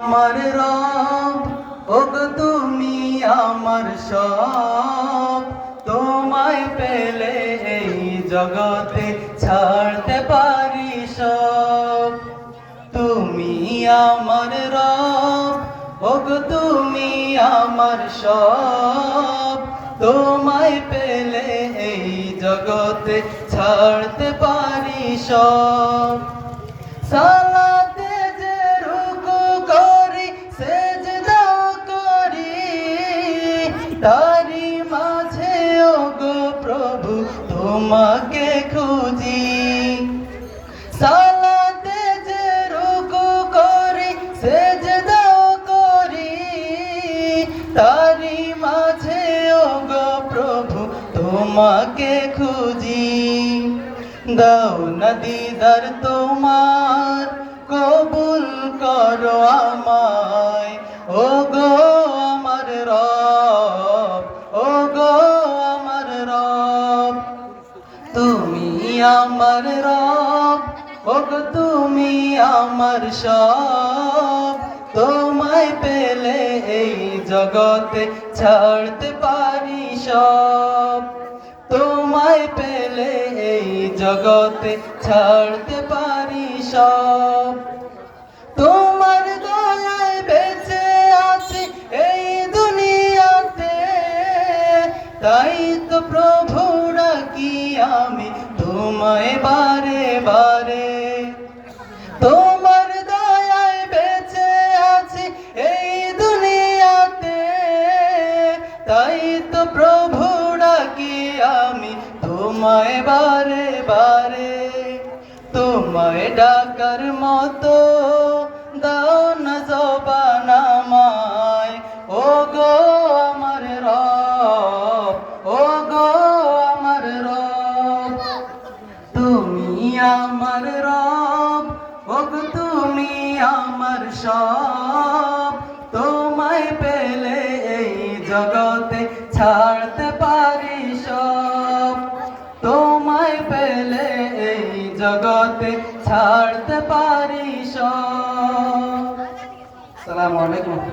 আমার রব, ওগ তুমি আমার সব। তোমায় পেলে এই জগতে ছাড়তে পারি সব। তুমি আমার রব, ওগ তুমি আমার সব। তোমায় পেলে এই জগতে ছাড়তে পারি সব। সালাতে তারি মাঝে ওগো প্রভু, তোমাকে খুঁজি। সালাতে যে রুকু করি সেজদা করি। তারি মাঝে ওগো প্রভু, তোমাকে খুঁজি। দাও না দিদার তোমার আমার রব ও গো তুমি আমার সব। তোমায় পেলে এই জগতে ছাড়তে পারি সব। তোমায় পেলে এই জগতে ছাড়তে পারি সব। তোমার দয়ায় বেঁচে আছি এই দুনিয়াতে। তাই তো প্রভু ডাকি আমি তোমায় বারে বারে। তোমার দয়ায় বেঁচে আছি এই দুনিয়াতে। তাই তো প্রভু ডাকি আমি তোমায় বারে বারে। তোমায় ডাকার মতো আমার রব ও তুমি আমার সব। তোমায় পেলে এই জগতে ছাড়তে পারি সব। তোমায় পেলে এই জগতে ছাড়তে পারি সব। সালাম আলাইকুম।